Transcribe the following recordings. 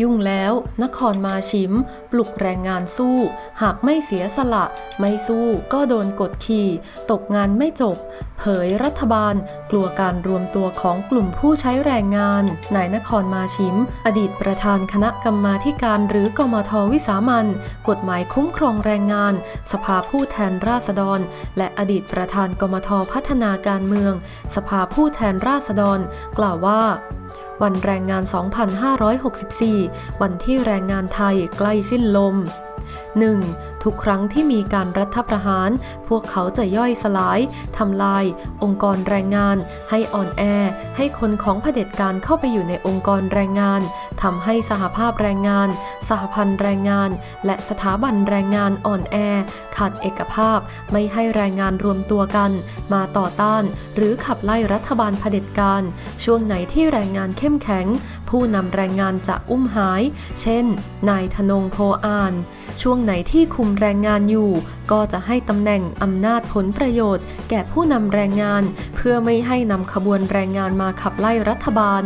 ยุ่งแล้วนครมาชิม ปลุกแรงงานสู้ หากไม่เสียสละ ไม่สู้ก็โดนกดขี่ ตกงานไม่จบ เผยรัฐบาล กลัวการรวมตัวของกลุ่มผู้ใช้แรงงานนายนครมาชิม อดีตประธานคณะกรรมาการหรือกมทวิสามันกฎหมายคุ้มครองแรงงาน สภาผู้แทนราษฎร และอดีตประธานกมทพัฒนาการเมือง สภาผู้แทนราษฎร กล่าวว่า วันแรงงาน 2564 วันที่แรงงานไทยใกล้สิ้นลม 1. ทุกครั้งที่มีการรัฐประหาร พวกเขาจะย่อยสลายทำลาย องค์กรแรงงาน ให้อ่อนแอ ให้คนของเผด็จการเข้าไปอยู่ในองค์กรแรงงานทำให้สหภาพแรงงาน สหพันธ์แรงงาน และสถาบันแรงงานอ่อนแอ ขาดเอกภาพ ไม่ให้แรงงานรวมตัวกัน มาต่อต้าน หรือขับไล่รัฐบาลเผด็จการ ช่วงไหนที่แรงงานเข้มแข็ง ผู้นำแรงงานจะอุ้มหาย เช่น นายธนงโพอาน ช่วงไหนที่คุมแรงงานอยู่ ก็จะให้ตำแหน่งอำนาจผลประโยชน์ แก่ผู้นำแรงงาน เพื่อไม่ให้นำขบวนแรงงานมาขับไล่รัฐบาล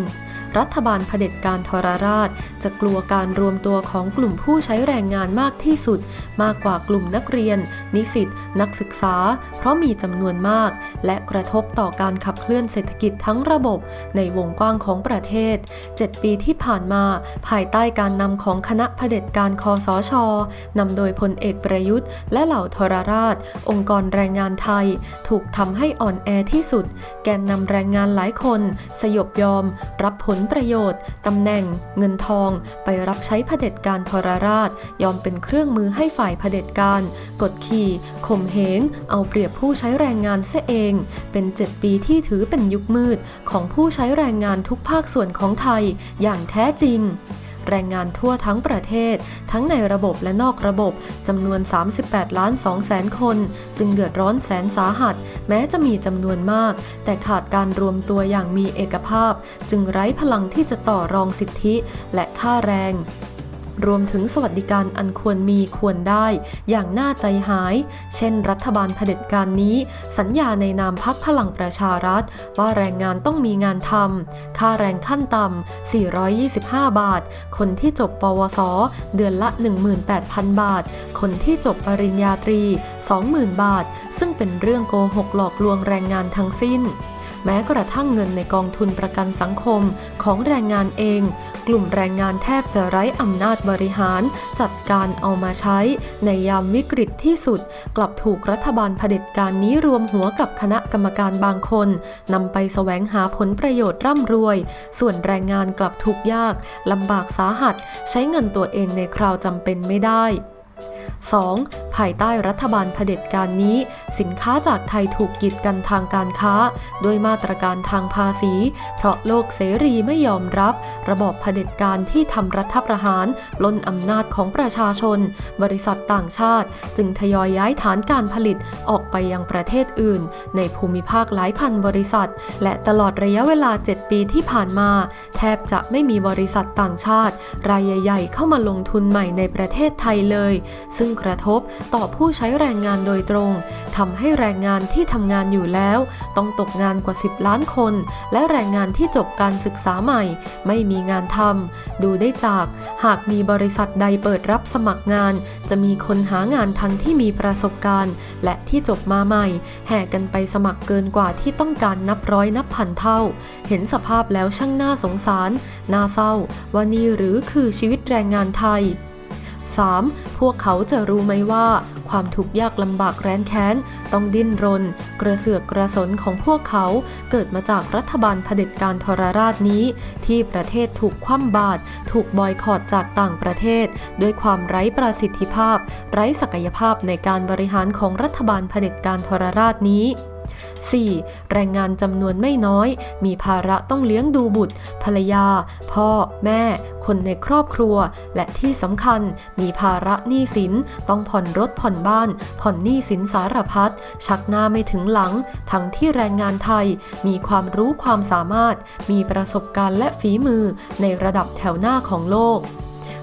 รัฐบาลเผด็จการทรราช จะกลัวการรวมตัวของกลุ่มผู้ใช้แรงงานมากที่สุด มากกว่ากลุ่มนักเรียน นิสิตนักศึกษา เพราะมีจำนวนมาก และกระทบต่อการขับเคลื่อนเศรษฐกิจทั้งระบบ ในวงกว้างของประเทศ 7 ปีที่ผ่านมา ภายใต้การนำของคณะเผด็จการคอสชนำโดยพลเอกประยุทธ์ และเหล่าทรราช องค์กรแรงงานไทย ถูกทำให้อ่อนแอที่สุด แกนนำแรงงานหลายคน สยบยอม รับผลประโยชน์ตำแหน่ง เงินทอง ไปรับใช้เผด็จการทรราช ยอมเป็นเครื่องมือให้ฝ่ายเผด็จการ กดขี่ข่มเหง เอาเปรียบผู้ใช้แรงงานเสียเอง เป็น7ปีที่ถือเป็นยุคมืดของผู้ใช้แรงงานทุกภาคส่วนของไทยอย่างแท้จริง แรงงานทั่วทั้งประเทศ ทั้งในระบบและนอกระบบจำนวน 38 ล้าน2แสนคน จึงเดือดร้อนแสนสาหัส แม้จะมีจำนวนมาก แต่ขาดการรวมตัวอย่างมีเอกภาพ จึงไร้พลังที่จะต่อรองสิทธิและค่าแรง รวมถึงสวัสดิการอันควรมีควรได้ อย่างน่าใจหาย เช่น รัฐบาลเผด็จการนี้ สัญญาในนามพักพลังประชารัฐ ว่าแรงงานต้องมีงานทำค่าแรงขั้นต่ำ 425 บาท คนที่จบปวส เดือนละ 18,000 บาท คนที่จบปริญญาตรี 20,000 บาท ซึ่งเป็นเรื่องโกหกหลอกลวงแรงงานทั้งสิ้น แม้กระทั่งเงินในกองทุนประกันสังคมของแรงงานเอง กลุ่มแรงงานแทบจะไร้อำนาจบริหาร จัดการเอามาใช้ ในยามวิกฤตที่สุด กลับถูกรัฐบาลเผด็จการนี้รวมหัวกับคณะกรรมการบางคนนำไปแสวงหาผลประโยชน์ร่ำรวย ส่วนแรงงานกลับทุกข์ยากลำบากสาหัส ใช้เงินตัวเองในคราวจำเป็นไม่ได้ 2. ภายใต้รัฐบาลเผด็จการนี้ สินค้าจากไทยถูกกีดกันทางการค้า ด้วยมาตรการทางภาษี เพราะโลกเสรีไม่ยอมรับ ระบอบเผด็จการที่ทำรัฐประหารล้นอำนาจของประชาชน บริษัทต่างชาติ จึงทยอยย้ายฐานการผลิตออกไปยังประเทศอื่น ในภูมิภาคหลายพันบริษัท และตลอดระยะเวลา 7 ปีที่ผ่านมา แทบจะไม่มีบริษัทต่างชาติ รายใหญ่ ๆ เข้ามาลงทุนใหม่ในประเทศไทยเลย ซึ่งกระทบต่อผู้ใช้แรงงานโดยตรงทำให้แรงงานที่ทำงานอยู่แล้ว ต้องตกงานกว่า 10 ล้านคน และแรงงานที่จบการศึกษาใหม่ ไม่มีงานทำดูได้จาก หากมีบริษัทใดเปิดรับสมัครงาน จะมีคนหางานทั้งที่มีประสบการณ์ และที่จบมาใหม่ แห่กันไปสมัครเกินกว่าที่ต้องการนับร้อยนับพันเท่า เห็นสภาพแล้วช่างน่าสงสาร น่าเศร้าว่านี่หรือคือชีวิตแรงงานไทย 3. พวกเขาจะรู้ไหมว่า ความทุกข์ยากลำบากแร้นแค้น ต้องดิ้นรน กระเสือกกระสนของพวกเขาเกิดมาจากรัฐบาลเผด็จการทรราชนี้ ที่ประเทศถูกคว่ำบาตรถูกบอยคอรดจากต่างประเทศ ด้วยความไร้ประสิทธิภาพ ไร้ศักยภาพในการบริหารของรัฐบาลเผด็จการทรราชนี้ 4. แรงงานจำนวนไม่น้อย มีภาระต้องเลี้ยงดูบุตร ภรรยา พ่อ แม่ คนในครอบครัว และที่สำคัญ มีภาระหนี้สิน ต้องผ่อนรถผ่อนบ้าน ผ่อนหนี้สินสารพัด ชักหน้าไม่ถึงหลัง ทั้งที่แรงงานไทย มีความรู้ความสามารถ มีประสบการณ์และฝีมือ ในระดับแถวหน้าของโลก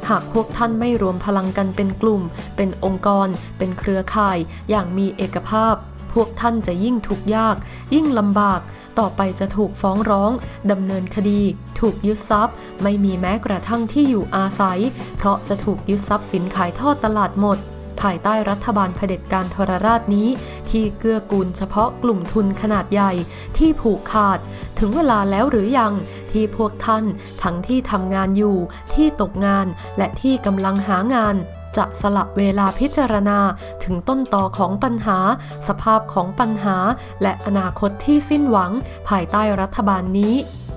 หากพวกท่านไม่รวมพลังกันเป็นกลุ่ม เป็นองค์กร เป็นเครือข่าย อย่างมีเอกภาพ พวกท่านจะยิ่งทุกข์ยาก ยิ่งลำบาก ต่อไปจะถูกฟ้องร้องดำเนินคดี ถูกยึดทรัพย์ ไม่มีแม้กระทั่งที่อยู่อาศัย เพราะจะถูกยึดทรัพย์สินขายทอดตลาดหมด ภายใต้รัฐบาลเผด็จการทรราชนี้ ที่เกื้อกูลเฉพาะกลุ่มทุนขนาดใหญ่ ที่ผูกขาด ถึงเวลาแล้วหรือยังที่พวกท่านทั้งที่ทำงานอยู่ ที่ตกงาน และที่กำลังหางาน จะสละเวลาพิจารณาถึงต้นต่อของปัญหา สภาพของปัญหา และอนาคตที่สิ้นหวัง ภายใต้รัฐบาลนี้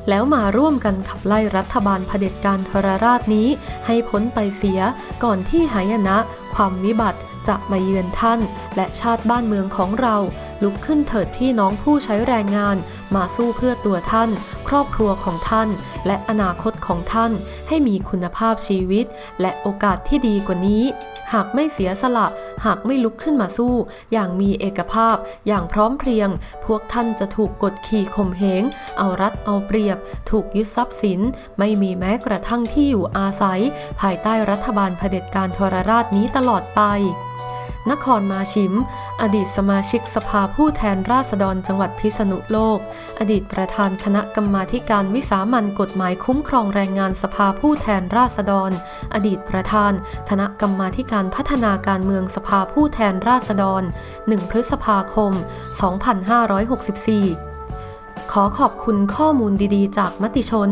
แล้วมาร่วมกันขับไล่รัฐบาลเผด็จการทรราชนี้ ให้พ้นไปเสียก่อนที่หายนะ ความวิบัติจะมาเยือนท่าน และชาติบ้านเมืองของเรา ลุกขึ้นเถิดพี่น้องผู้ใช้แรงงาน มาสู้เพื่อตัวท่าน ครอบครัวของท่าน และอนาคตของท่าน ให้มีคุณภาพชีวิต และโอกาสที่ดีกว่านี้ หากไม่เสียสละ หากไม่ลุกขึ้นมาสู้ อย่างมีเอกภาพ อย่างพร้อมเพรียง พวกท่านจะถูกกดขี่ข่มเหง เอารัดเอาเปรียบ ถูกยึดทรัพย์สิน ไม่มีแม้กระทั่งที่อยู่อาศัย ภายใต้รัฐบาลเผด็จการทรราชนี้ตลอดไป นครมาชิม อดีตสมาชิกสภาผู้แทนราษฎรจังหวัดพิษณุโลก อดีตประธานคณะกรรมาการวิสามันกฎหมายคุ้มครองแรงงานสภาผู้แทนราษฎร อดีตประธาน คณะกรรมาการพัฒนาการเมืองสภาผู้แทนราษฎร 1 พฤษภาคม 2564ขอขอบคุณข้อมูลดีๆ จากมติชน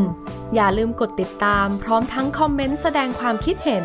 อย่าลืมกดติดตามพร้อมทั้งคอมเมนต์แสดงความคิดเห็น